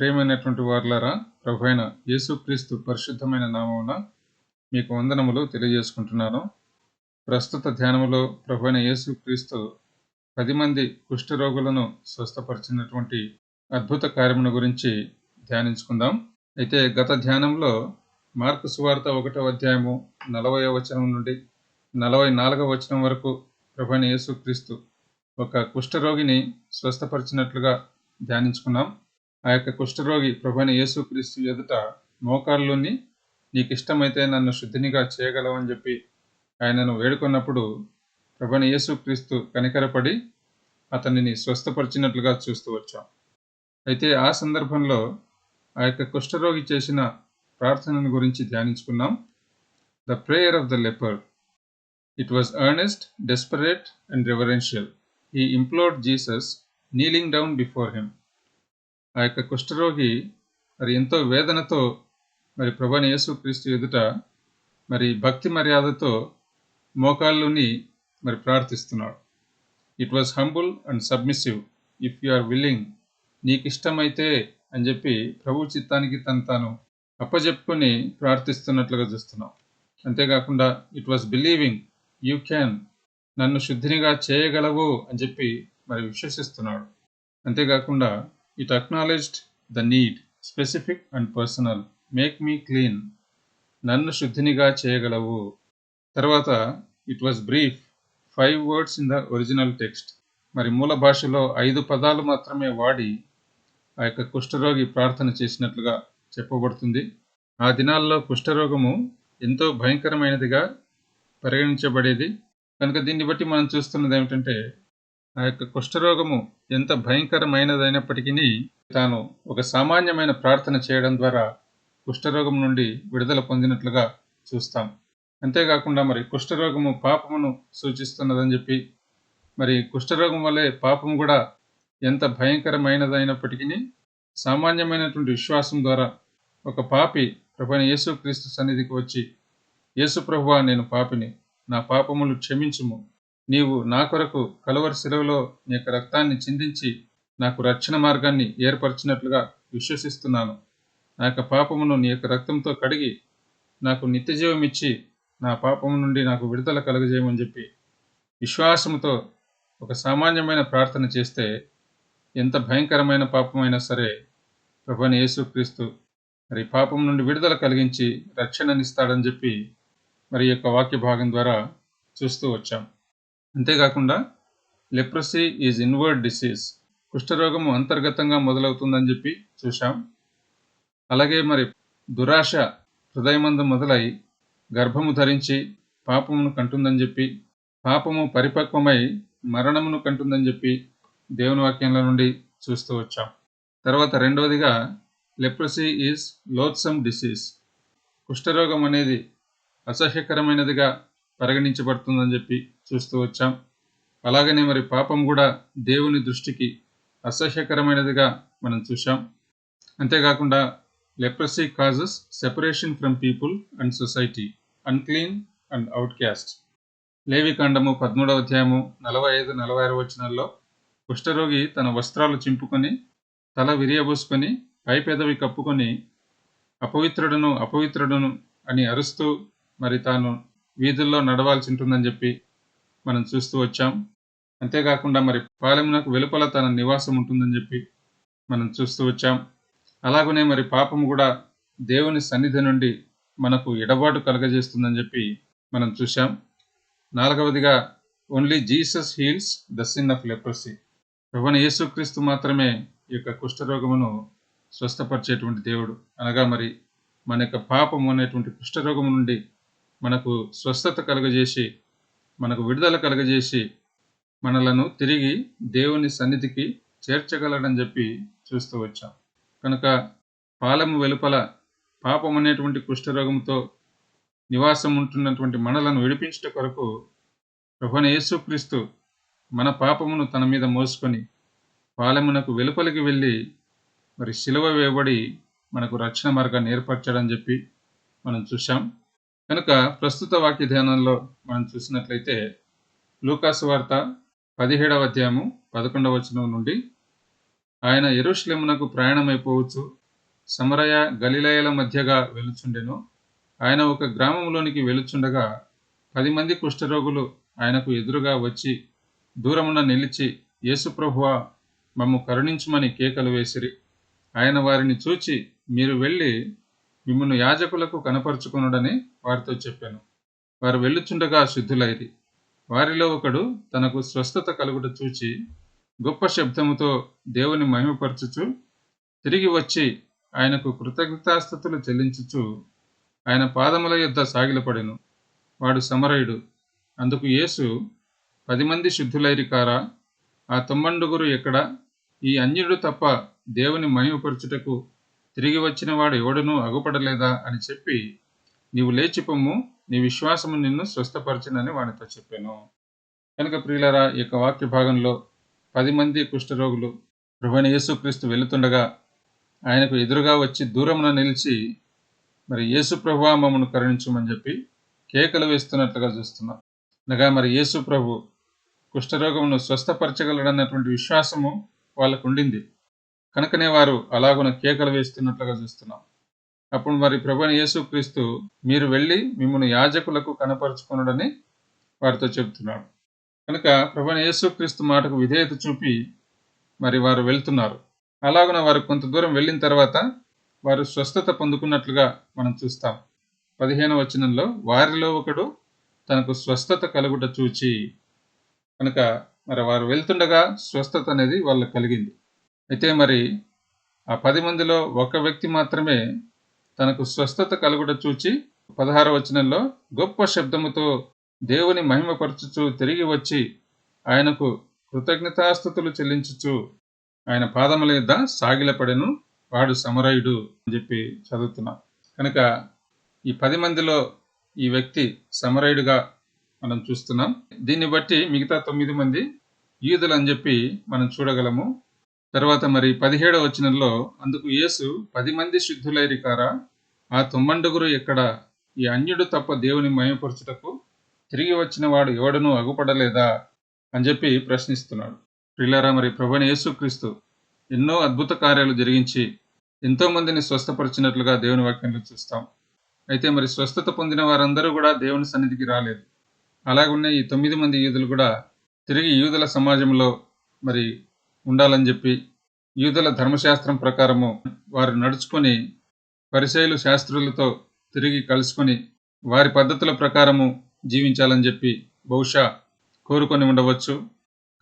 ప్రేమైనటువంటి వార్లారా ప్రభు అయిన యేసుక్రీస్తు పరిశుద్ధమైన నామమున మీకు వందనములు తెలియజేసుకుంటున్నాను. ప్రస్తుత ధ్యానములో ప్రభు అయిన యేసుక్రీస్తు పది మంది కుష్ఠరోగులను స్వస్థపరిచినటువంటి అద్భుత కార్యమును గురించి ధ్యానించుకుందాం. అయితే గత ధ్యానంలో మార్కు సువార్త ఒకటో అధ్యాయము నలభై వచనం నుండి నలభై నాలుగవ వచనం వరకు ప్రభు అయిన యేసుక్రీస్తు ఒక కుష్ఠరోగిని స్వస్థపరిచినట్లుగా ధ్యానించుకున్నాం. ఆ యొక్క కుష్ఠరోగి ప్రభుని యేసుక్రీస్తు ఎదుట మోకాల్లోని నీకు ఇష్టమైతే నన్ను శుద్ధినిగా చేయగలవని చెప్పి ఆయనను వేడుకున్నప్పుడు ప్రభుని యేసుక్రీస్తు కనికరపడి అతనిని స్వస్థపరిచినట్లుగా చూస్తూ వచ్చాం. అయితే ఆ సందర్భంలో ఆ యొక్క కుష్ఠరోగి చేసిన ప్రార్థనను గురించి ధ్యానించుకున్నాం. The prayer of the leper it was earnest desperate and reverential he implored Jesus kneeling down before him ఆ యొక్క కుష్ఠరోగి మరి ఎంతో వేదనతో మరి ప్రభాని యేసుక్రీస్తు ఎదుట మరి భక్తి మర్యాదతో మోకాళ్ళుని మరి ప్రార్థిస్తున్నాడు. It was humble and submissive if you are willing నీకు ఇష్టమైతే అని చెప్పి ప్రభు చిత్తానికి తను తాను అప్పజెప్పుకొని ప్రార్థిస్తున్నట్లుగా చూస్తున్నాం. అంతేకాకుండా it was believing you can నన్ను శుద్ధినిగా చేయగలవు అని చెప్పి మరి విశ్వసిస్తున్నాడు. అంతేకాకుండా it acknowledged the need specific and personal make me clean నన్ను శుద్ధినిగా చేయగలవు. తర్వాత it was brief five words in the original text మరి మూల భాషలో ఐదు పదాలు మాత్రమే వాడి ఆ యొక్క కుష్ఠరోగి ప్రార్థన చేసినట్లుగా చెప్పబడుతుంది. ఆ దినాల్లో కుష్ఠరోగము ఎంతో భయంకరమైనదిగా పరిగణించబడేది. కనుక దీన్ని బట్టి మనం చూస్తున్నది ఏమిటంటే ఆ యొక్క కుష్ఠరోగము ఎంత భయంకరమైనదైనప్పటికీ తాను ఒక సామాన్యమైన ప్రార్థన చేయడం ద్వారా కుష్ఠరోగం నుండి విడుదల పొందినట్లుగా చూస్తాం. అంతేకాకుండా మరి కుష్ఠరోగము పాపమును సూచిస్తున్నదని చెప్పి మరి కుష్ఠరోగం వల్లే పాపం కూడా ఎంత భయంకరమైనదైనప్పటికీ సామాన్యమైనటువంటి విశ్వాసం ద్వారా ఒక పాపి ప్రభుని యేసుక్రీస్తు సన్నిధికి వచ్చి యేసు ప్రభువా నేను పాపిని. నా పాపములు క్షమించుము. నీవు నా కొరకు కలువరి సెలవులో నీ యొక్క రక్తాన్ని చిందించి నాకు రక్షణ మార్గాన్ని ఏర్పరిచినట్లుగా విశ్వసిస్తున్నాను. నా యొక్క పాపమును నీ యొక్క రక్తంతో కడిగి నాకు నిత్యజీవం ఇచ్చి నా పాపము నుండి నాకు విడుదల కలుగజేయమని చెప్పి విశ్వాసముతో ఒక సామాన్యమైన ప్రార్థన చేస్తే ఎంత భయంకరమైన పాపమైనా సరే ప్రభుని యేసుక్రీస్తు మరి పాపం నుండి విడుదల కలిగించి రక్షణనిస్తాడని చెప్పి మరి యొక్క వాక్య భాగం ద్వారా చూస్తూ వచ్చాం. అంతేకాకుండా లెప్రసీ ఈజ్ ఇన్వర్డ్ డిసీజ్ కుష్ఠరోగము అంతర్గతంగా మొదలవుతుందని చెప్పి చూశాం. అలాగే మరి దురాశ హృదయమందు మొదలై గర్భము ధరించి పాపమును కంటుందని చెప్పి పాపము పరిపక్వమై మరణమును కంటుందని చెప్పి దేవుని వాక్యంలో నుండి చూస్తూ వచ్చాం. తర్వాత రెండవదిగా లెప్రసీ ఈజ్ లోత్సమ్ డిసీజ్ కుష్ఠరోగం అనేది అసహ్యకరమైనదిగా పరిగణించబడుతుందని చెప్పి చూస్తూ వచ్చాం. అలాగనే మరి పాపం కూడా దేవుని దృష్టికి అసహ్యకరమైనదిగా మనం చూసాం అంతేకాకుండా leprosy causes separation from people and society unclean and outcast లేవి కాండము పదమూడవ అధ్యాయము నలభై ఐదు నలభై ఆరు వచనాల్లో కుష్ఠరోగి తన వస్త్రాలు చింపుకొని తల విరియబోసుకొని పై పెదవి కప్పుకొని అపవిత్రుడును అపవిత్రుడును అని అరుస్తూ మరి తాను వీధుల్లో నడవాల్సి ఉంటుందని చెప్పి మనం చూస్తూ వచ్చాం. అంతేకాకుండా మరి పాలెమునకు వెలుపల తన నివాసం ఉంటుందని చెప్పి మనం చూస్తూ వచ్చాం. అలాగనే మరి పాపం కూడా దేవుని సన్నిధి నుండి మనకు ఎడబాటు కలగజేస్తుందని చెప్పి మనం చూసాం నాలుగవదిగా only Jesus heals the sin of leprosy ప్రభుని యేసుక్రీస్తు మాత్రమే ఈ యొక్క కుష్ఠరోగమును స్వస్థపరిచేటువంటి దేవుడు. అనగా మరి మన యొక్క పాపం అనేటువంటి కుష్ఠరోగం నుండి మనకు స్వస్థత కలుగజేసి మనకు విడుదల కలుగజేసి మనలను తిరిగి దేవుని సన్నిధికి చేర్చగలడని చెప్పి చూస్తూ వచ్చాం. కనుక పాలము వెలుపల పాపం అనేటువంటి కుష్ఠరోగంతో నివాసం ఉంటున్నటువంటి మనలను విడిపించట కొరకు ప్రభుని యేసుక్రీస్తు మన పాపమును తన మీద మోసుకొని పాలెమునకు వెలుపలికి వెళ్ళి మరి శిలువ వేయబడి మనకు రక్షణ మార్గాన్ని ఏర్పరచడం చెప్పి మనం చూసాం కనుక ప్రస్తుత వాక్య ధ్యానంలో మనం చూసినట్లయితే లూకాసు వార్త పదిహేడవ అధ్యాయము పదకొండవ వచనం నుండి ఆయన ఎరుషులెమునకు ప్రయాణమైపోవచ్చు సమరయ గలిలయల మధ్యగా వెలుచుండెను ఆయన ఒక గ్రామంలోనికి వెలుచుండగా పది మంది కుష్ఠరోగులు ఆయనకు ఎదురుగా వచ్చి దూరమున నిలిచి యేసుప్రభువ మమ్ము కరుణించుమని కేకలు వేసిరి. ఆయన వారిని చూచి మీరు వెళ్ళి మిమ్మల్ని యాజకులకు కనపరుచుకొనుడని వారితో చెప్పాను. వారు వెళ్ళుచుండగా శుద్ధులైరి వారిలో ఒకడు తనకు స్వస్థత కలుగుట చూచి గొప్ప శబ్దముతో దేవుని మహిమపరచుచు తిరిగి వచ్చి ఆయనకు కృతజ్ఞతాస్థుతులు చెల్లించుచు ఆయన పాదముల యొద్ద సాగిలపడెను. వాడు సమరయుడు. అందుకు యేసు పది మంది శుద్ధులైరి కారా ఆ తొమ్మండుగురు ఎక్కడ? ఈ అన్యుడు తప్ప దేవుని మహిమపరచుటకు తిరిగి వచ్చిన వాడు ఎవడునూ అగుపడలేదా అని చెప్పి నీవు లేచిపమ్ము నీ విశ్వాసము నిన్ను స్వస్థపరచునని వానితో చెప్పాను. కనుక ప్రియులరా ఈ యొక్క వాక్య భాగంలో పది మంది కుష్ఠరోగులు ప్రభువైన యేసుక్రీస్తు వెళుతుండగా ఆయనకు ఎదురుగా వచ్చి దూరమున నిలిచి మరి యేసు ప్రభు మమ్మను కరుణించమని చెప్పి కేకలు వేస్తున్నట్లుగా చూస్తున్నాం. అనగా మరి యేసు ప్రభు కుష్ఠరోగమును స్వస్థపరచగలడన్నటువంటి విశ్వాసము వాళ్ళకు ఉండింది కనుకనే వారు అలాగున కేకలు వేస్తున్నట్లుగా చూస్తున్నాం. అప్పుడు మరి ప్రభుని యేసుక్రీస్తు మీరు వెళ్ళి మిమ్మల్ని యాజకులకు కనపరుచుకున్నాడని వారితో చెబుతున్నాడు. కనుక ప్రభుని యేసుక్రీస్తు మాటకు విధేయత చూపి మరి వారు వెళ్తున్నారు. అలాగున వారు కొంత దూరం వెళ్ళిన తర్వాత వారు స్వస్థత పొందుకున్నట్లుగా మనం చూస్తాం. పదిహేను వచనంలో వారిలో ఒకడు తనకు స్వస్థత కలుగుట చూచి కనుక మరి వారు వెళ్తుండగా స్వస్థత అనేది వాళ్ళకు కలిగింది. అయితే మరి ఆ పది మందిలో ఒక వ్యక్తి మాత్రమే తనకు స్వస్థత కలుగుట చూచి పదహార వచనంలో గొప్ప శబ్దముతో దేవుని మహిమపరచుచు తిరిగి వచ్చి ఆయనకు కృతజ్ఞతాస్థుతులు చెల్లించుచు ఆయన పాదముల యొద్ద సాగిలపడెను వాడు సమరయుడు అని చెప్పి చదువుతున్నాం. కనుక ఈ పది మందిలో ఈ వ్యక్తి సమరయుడుగా మనం చూస్తున్నాం. దీన్ని బట్టి మిగతా తొమ్మిది మంది యూదులు అని చెప్పి మనం చూడగలము. తర్వాత మరి పదిహేడవ వచనంలో అందుకు యేసు పది మంది శుద్ధులైరి కారా ఆ తుమ్మండుగురు ఎక్కడ ఈ అన్యుడు తప్ప దేవుని మయపరచుటకు తిరిగి వచ్చిన వాడు ఎవడనూ అగుపడలేదా అని చెప్పి ప్రశ్నిస్తున్నాడు. ప్రిలారా మరి ప్రభుని యేసుక్రీస్తు ఎన్నో అద్భుత కార్యాలు జరిగించి ఎంతోమందిని స్వస్థపరిచినట్లుగా దేవుని వాక్యంలో చూస్తాం. అయితే మరి స్వస్థత పొందిన వారందరూ కూడా దేవుని సన్నిధికి రాలేదు. అలాగున్న ఈ తొమ్మిది మంది యూదులు కూడా తిరిగి యూదుల సమాజంలో మరి ఉండాలని చెప్పి యూదుల ధర్మశాస్త్రం ప్రకారము వారు నడుచుకొని పరిశైలు శాస్త్రులతో తిరిగి కలుసుకొని వారి పద్ధతుల ప్రకారము జీవించాలని చెప్పి బహుశా కోరుకొని ఉండవచ్చు.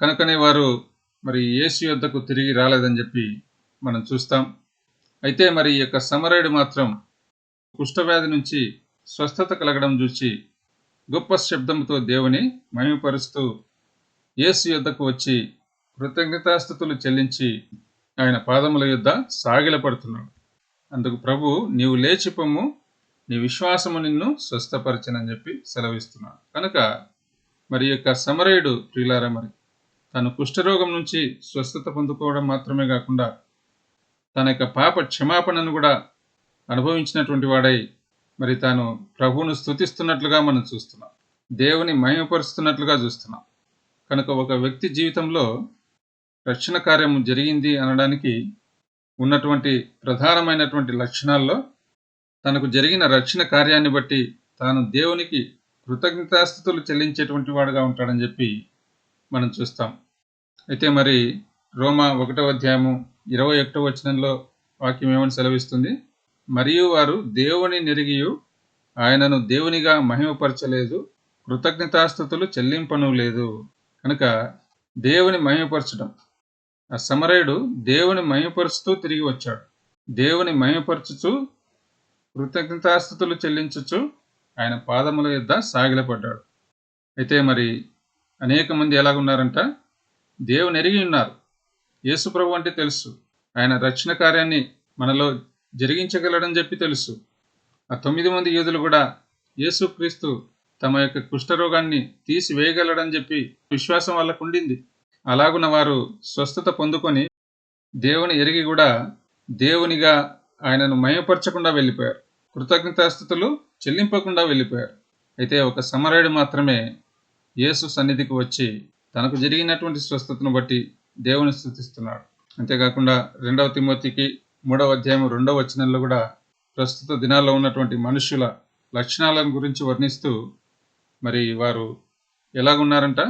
కనుకనే వారు మరి యేసు యొద్దకు తిరిగి రాలేదని చెప్పి మనం చూస్తాం. అయితే మరి ఈ యొక్క సమరయుడు మాత్రం కుష్ఠవ్యాధి నుంచి స్వస్థత కలగడం చూసి గొప్ప శబ్దంతో దేవుని మహిమపరుస్తూ యేసు యొద్దకు వచ్చి కృతజ్ఞతాస్థుతులు చెల్లించి ఆయన పాదముల యొద్ద సాగిలపడుతున్నాడు. అందుకు ప్రభు నీవు లేచిపోము నీ విశ్వాసము నిన్ను స్వస్థపరచనని చెప్పి సెలవిస్తున్నాడు. కనుక మరి యొక్క సమరయుడు ప్రియులారా మరి తను కుష్ఠరోగం నుంచి స్వస్థత పొందుకోవడం మాత్రమే కాకుండా తన యొక్క పాప క్షమాపణను కూడా అనుభవించినటువంటి వాడై మరి తాను ప్రభువును స్థుతిస్తున్నట్లుగా మనం చూస్తున్నాం. దేవుని మహిమపరుస్తున్నట్లుగా చూస్తున్నాం. కనుక ఒక వ్యక్తి జీవితంలో రక్షణ కార్యం జరిగింది అనడానికి ఉన్నటువంటి ప్రధానమైనటువంటి లక్షణాల్లో తనకు జరిగిన రక్షణ కార్యాన్ని బట్టి తాను దేవునికి కృతజ్ఞతాస్థుతులు చెల్లించేటువంటి వాడుగా ఉంటాడని చెప్పి మనం చూస్తాం. అయితే మరి రోమా ఒకటవ అధ్యాయము ఇరవై ఒకటవ వచనంలో వాక్యం ఏమని సెలవిస్తుంది? మరియు వారు దేవుని నెరిగియు ఆయనను దేవునిగా మహిమపరచలేదు కృతజ్ఞతాస్థుతులు చెల్లింపను లేదు కనుక దేవుని మహిమపరచడం ఆ సమరయుడు దేవుని మయపరుస్తూ తిరిగి వచ్చాడు. దేవుని మయపరచుచు కృతజ్ఞతాస్థుతులు చెల్లించుచు ఆయన పాదముల యొద్ద సాగిలపడ్డాడు. అయితే మరి అనేక మంది ఎలాగున్నారంట? దేవుని ఎరిగి ఉన్నారు. యేసుప్రభు అంటే తెలుసు. ఆయన రక్షణ కార్యాన్ని మనలో జరిగించగలడని చెప్పి తెలుసు. ఆ తొమ్మిది మంది యూదులు కూడా యేసుక్రీస్తు తమ యొక్క కుష్ఠరోగాన్ని తీసివేయగలడని చెప్పి విశ్వాసం వాళ్ళకు ఉండింది. అలాగున వారు స్వస్థత పొందుకొని దేవుని ఎరిగి కూడా దేవునిగా ఆయనను మయపరచకుండా వెళ్ళిపోయారు. కృతజ్ఞతాస్థుతులు చెల్లింపకుండా వెళ్ళిపోయారు. అయితే ఒక సమరయుడు మాత్రమే యేసు సన్నిధికి వచ్చి తనకు జరిగినటువంటి స్వస్థతను బట్టి దేవుని స్థుతిస్తున్నాడు. అంతేకాకుండా రెండవ తిమోతికి మూడవ అధ్యాయం రెండవ వచనంలో కూడా ప్రస్తుత దినాల్లో ఉన్నటువంటి మనుషుల లక్షణాలను గురించి వర్ణిస్తూ మరి వారు ఎలాగున్నారంట?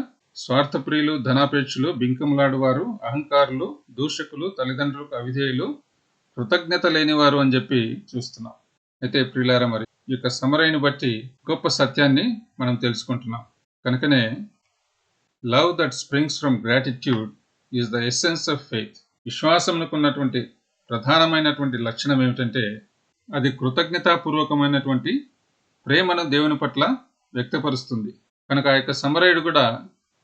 స్వార్థప్రియులు ధనాపేక్షులు బింకములాడువారు అహంకారులు దూషకులు తల్లిదండ్రులకు అవిధేయులు కృతజ్ఞత లేనివారు అని చెప్పి చూస్తున్నాం. అయితే ప్రియులార మరి ఈ యొక్క సమరైని బట్టి గొప్ప సత్యాన్ని మనం తెలుసుకుంటున్నాం. కనుకనే love that springs from gratitude is the essence of faith. విశ్వాసంకున్నటువంటి ప్రధానమైనటువంటి లక్షణం ఏమిటంటే అది కృతజ్ఞతాపూర్వకమైనటువంటి ప్రేమను దేవుని పట్ల వ్యక్తపరుస్తుంది. కనుక ఆ యొక్క సమరయుడు కూడా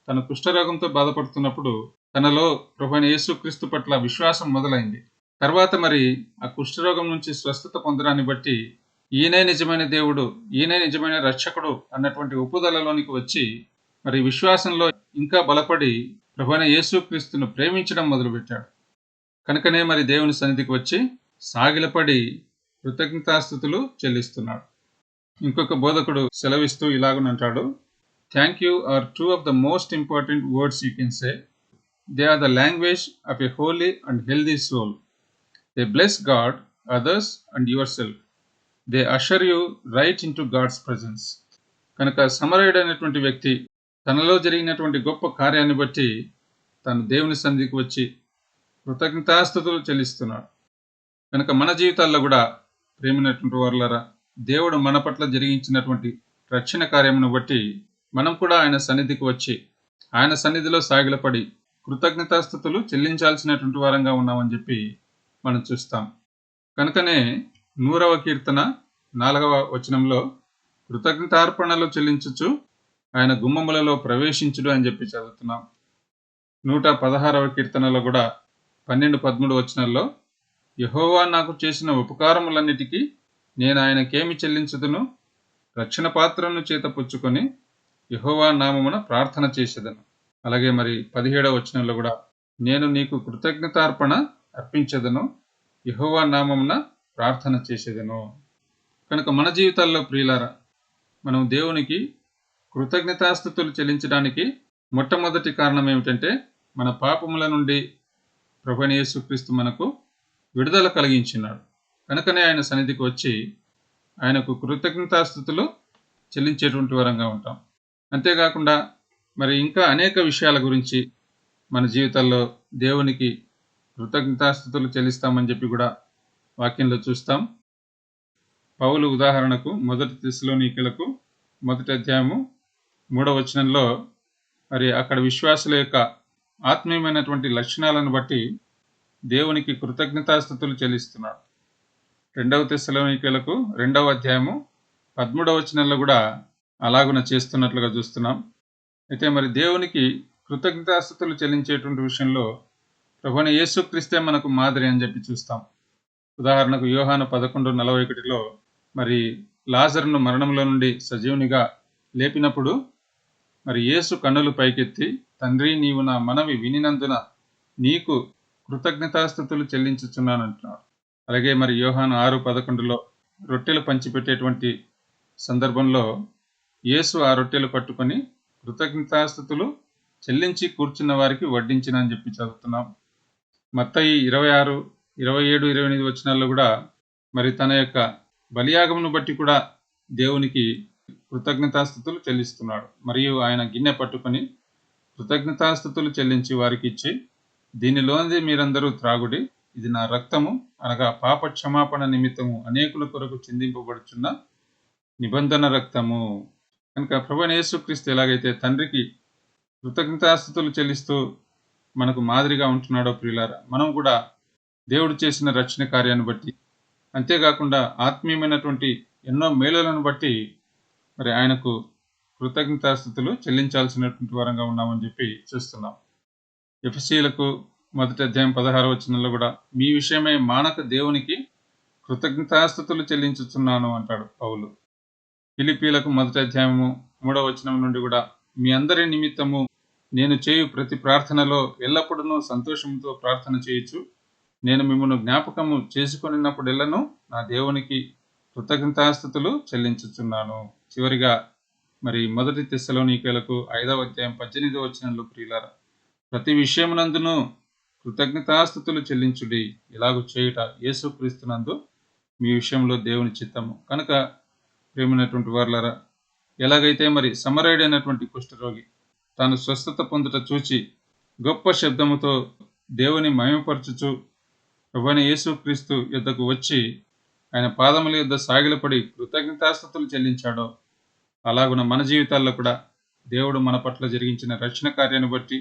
తన కుష్ఠరోగంతో బాధపడుతున్నప్పుడు తనలో ప్రభుని యేసుక్రీస్తు పట్ల విశ్వాసం మొదలైంది. తర్వాత మరి ఆ కుష్ఠరోగం నుంచి స్వస్థత పొందడాన్ని బట్టి ఈయనే నిజమైన దేవుడు ఈయనే నిజమైన రక్షకుడు అన్నటువంటి ఒప్పుదలలోనికి వచ్చి మరి విశ్వాసంలో ఇంకా బలపడి ప్రభుని యేసుక్రీస్తును ప్రేమించడం మొదలుపెట్టాడు. కనుకనే మరి దేవుని సన్నిధికి వచ్చి సాగిలపడి కృతజ్ఞతాస్థుతులు చెల్లిస్తున్నాడు. ఇంకొక బోధకుడు సెలవిస్తూ ఇలాగనంటాడు thank you are two of the most important words you can say they are the language of a holy and healthy soul they bless God others and yourself they usher you right into God's presence కనుక సమరయుడు అనేటువంటి వ్యక్తి తనలో జరిగినటువంటి గొప్ప కార్యాన్ని బట్టి తను దేవుని సంధికి వచ్చి కృతజ్ఞతాస్థుతులు చెల్లిస్తున్నాడు. కనుక మన జీవితాల్లో కూడా ప్రేమినటువంటి వారులరా దేవుడు మన పట్ల జరిగించినటువంటి రక్షణ కార్యమును బట్టి మనం కూడా ఆయన సన్నిధికి వచ్చి ఆయన సన్నిధిలో సాగిలపడి కృతజ్ఞతాస్థుతులు చెల్లించాల్సినటువంటి వారంగా ఉన్నామని చెప్పి మనం చూస్తాం. కనుకనే నూరవ కీర్తన నాలుగవ వచనంలో కృతజ్ఞతార్పణలు చెల్లించుచు ఆయన గుమ్మములలో ప్రవేశించుడు అని చెప్పి చదువుతున్నాం. నూట పదహారవ కీర్తనలో కూడా పన్నెండు పదమూడు వచనాల్లో యహోవా నాకు చేసిన ఉపకారములన్నిటికీ నేను ఆయనకేమి చెల్లించుదును? రక్షణ పాత్రను చేత పుచ్చుకొని యహోవా నామమున ప్రార్థన చేసేదను. అలాగే మరి పదిహేడవ వచనంలో కూడా నేను నీకు కృతజ్ఞతార్పణ అర్పించదను యహోవా నామమున ప్రార్థన చేసేదను. కనుక మన జీవితాల్లో ప్రియులారా మనం దేవునికి కృతజ్ఞతాస్థుతులు చెల్లించడానికి మొట్టమొదటి కారణం ఏమిటంటే మన పాపముల నుండి ప్రభునియేసుక్రీస్తు మనకు విడుదల కలిగించినాడు. కనుకనే ఆయన సన్నిధికి వచ్చి ఆయనకు కృతజ్ఞతాస్థుతులు చెల్లించేటువంటి వరంగా ఉంటాం. అంతేకాకుండా మరి ఇంకా అనేక విషయాల గురించి మన జీవితాల్లో దేవునికి కృతజ్ఞతాస్థుతులు చెల్లిస్తామని చెప్పి కూడా వాక్యంలో చూస్తాం. పౌలు ఉదాహరణకు మొదటి దిశలోనికలకు మొదటి అధ్యాయము మూడవ వచనంలో మరి అక్కడ విశ్వాసుల యొక్క ఆత్మీయమైనటువంటి లక్షణాలను బట్టి దేవునికి కృతజ్ఞతాస్థుతులు చెల్లిస్తున్నాడు. రెండవ తెశలోనికలకు రెండవ అధ్యాయము పదమూడవ వచనంలో కూడా అలాగున చేస్తున్నట్లుగా చూస్తున్నాం. అయితే మరి దేవునికి కృతజ్ఞతాస్థుతులు చెల్లించేటువంటి విషయంలో ప్రభుని యేసుక్రీస్తే మనకు మాదిరి అని చెప్పి చూస్తాం. ఉదాహరణకు యోహాను పదకొండు నలభై ఒకటిలో మరి లాజర్ను మరణంలో నుండి సజీవునిగా లేపినప్పుడు మరి యేసు కన్నులు పైకెత్తి తండ్రి నీవు నా మనవి వినినందున నీకు కృతజ్ఞతాస్థుతులు చెల్లించుచున్నానంటున్నాడు. అలాగే మరి యోహాను ఆరు పదకొండులో రొట్టెలు పంచిపెట్టేటువంటి సందర్భంలో యేసు ఆ రొట్టెలు పట్టుకొని కృతజ్ఞతాస్థుతులు చెల్లించి కూర్చున్న వారికి వడ్డించిన అని చెప్పి చదువుతున్నాం. మత్తయి ఇరవై ఆరు ఇరవై ఏడు ఇరవై ఎనిమిది వచనాల్లో కూడా మరి తన యొక్క బలియాగమును బట్టి కూడా దేవునికి కృతజ్ఞతాస్థుతులు చెల్లిస్తున్నాడు. మరియు ఆయన గిన్నె పట్టుకొని కృతజ్ఞతాస్థుతులు చెల్లించి వారికి ఇచ్చి దీనిలోనిది మీరందరూ త్రాగుడి ఇది నా రక్తము అనగా పాప క్షమాపణ నిమిత్తము అనేకుల కొరకు చిందింపబడుచున్న నిబంధన రక్తము. కనుక ప్రభు యేసుక్రీస్తు ఎలాగైతే తండ్రికి కృతజ్ఞతాస్థుతులు చెల్లిస్తూ మనకు మాదిరిగా ఉంటున్నాడో ప్రియులారా మనం కూడా దేవుడు చేసిన రక్షణ కార్యాన్ని బట్టి అంతేకాకుండా ఆత్మీయమైనటువంటి ఎన్నో మేలులను బట్టి మరి ఆయనకు కృతజ్ఞతాస్థుతులు చెల్లించాల్సినటువంటి వరంగా ఉన్నామని చెప్పి చూస్తున్నాం. ఎఫ్సీలకు మొదటి అధ్యాయం పదహారు వచనంలో కూడా మీ విషయమై మానక దేవునికి కృతజ్ఞతాస్థుతులు చెల్లించుతున్నాను అంటాడు పౌలు. పిలిపీలకు మొదటి అధ్యాయము మూడవ వచనం నుండి కూడా మీ అందరి నిమిత్తము నేను చేయు ప్రతి ప్రార్థనలో ఎల్లప్పుడూ సంతోషంతో ప్రార్థన చేయొచ్చు నేను మిమ్మల్ని జ్ఞాపకము చేసుకొనినప్పుడెల్లను నా దేవునికి కృతజ్ఞతాస్థుతులు చెల్లించుచున్నాను. చివరిగా మరి మొదటి తెశలోనికలకు ఐదవ అధ్యాయం పద్దెనిమిది వచనంలో ప్రియులారా ప్రతి విషయమునందును కృతజ్ఞతాస్థుతులు చెల్లించుడి. ఇలాగ చేయుట యేసుక్రీస్తునందు మీ విషయంలో దేవుని చిత్తము. కనుక ప్రేమైనటువంటి వారులారా ఎలాగైతే మరి సమరయుడైనటువంటి కుష్ఠరోగి తాను స్వస్థత పొందుట చూచి గొప్ప శబ్దముతో దేవుని మయమపరచుచు ప్రభువైన యేసుక్రీస్తు యుద్ధకు వచ్చి ఆయన పాదముల యుద్ధ సాగిలపడి కృతజ్ఞతాస్థుతులు చెల్లించాడో అలాగున మన జీవితాల్లో కూడా దేవుడు మన పట్ల జరిగించిన రక్షణ కార్యాన్ని బట్టి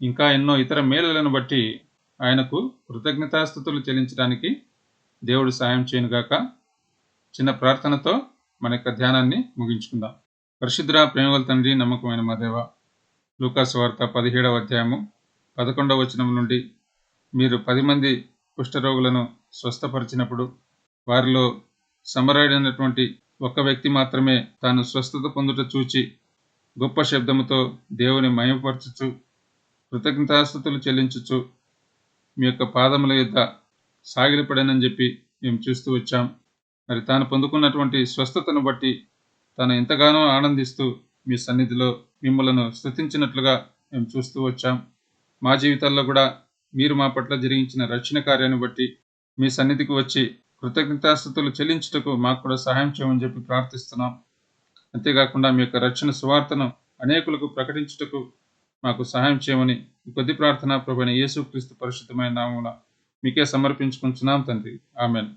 ఇంకా ఎన్నో ఇతర మేలులను బట్టి ఆయనకు కృతజ్ఞతాస్థుతులు చెల్లించడానికి దేవుడు సాయం చేయనుగాక చిన్న ప్రార్థనతో మన యొక్క ధ్యానాన్ని ముగించుకుందాం. పరిశుద్ర ప్రేమగల తండ్రి నమ్మకమైన మా దేవ లూకాస్ వార్త పదిహేడవ అధ్యాయము పదకొండవ వచనం నుండి మీరు పది మంది కుష్ఠరోగులను స్వస్థపరిచినప్పుడు వారిలో సమరాడైనటువంటి ఒక వ్యక్తి మాత్రమే తాను స్వస్థత పొందుట చూచి గొప్ప శబ్దముతో దేవుని మయపరచుచు కృతజ్ఞతాస్థుతులు చెల్లించుచు మీ యొక్క పాదముల యొద్ద సాగిలపడనని చెప్పి మేము చూస్తూ వచ్చాం. మరి తాను పొందుకున్నటువంటి స్వస్థతను బట్టి తాను ఎంతగానో ఆనందిస్తూ మీ సన్నిధిలో మిమ్మలను స్థుతించినట్లుగా మేము చూస్తూ వచ్చాం. మా జీవితాల్లో కూడా మీరు మా పట్ల జరిగించిన రక్షణ కార్యాన్ని బట్టి మీ సన్నిధికి వచ్చి కృతజ్ఞతాస్థుతులు చెల్లించుటకు మాకు కూడా సహాయం చేయమని చెప్పి ప్రార్థిస్తున్నాం. అంతేకాకుండా మీ యొక్క రక్షణ సువార్తను అనేకులకు ప్రకటించుటకు మాకు సహాయం చేయమని కొద్ది ప్రార్థన ప్రభుత్వ యేసుక్రీస్తు పరిశుద్ధమైన నామమున మీకే సమర్పించుకుంటున్నాం తండ్రి. ఆమెను.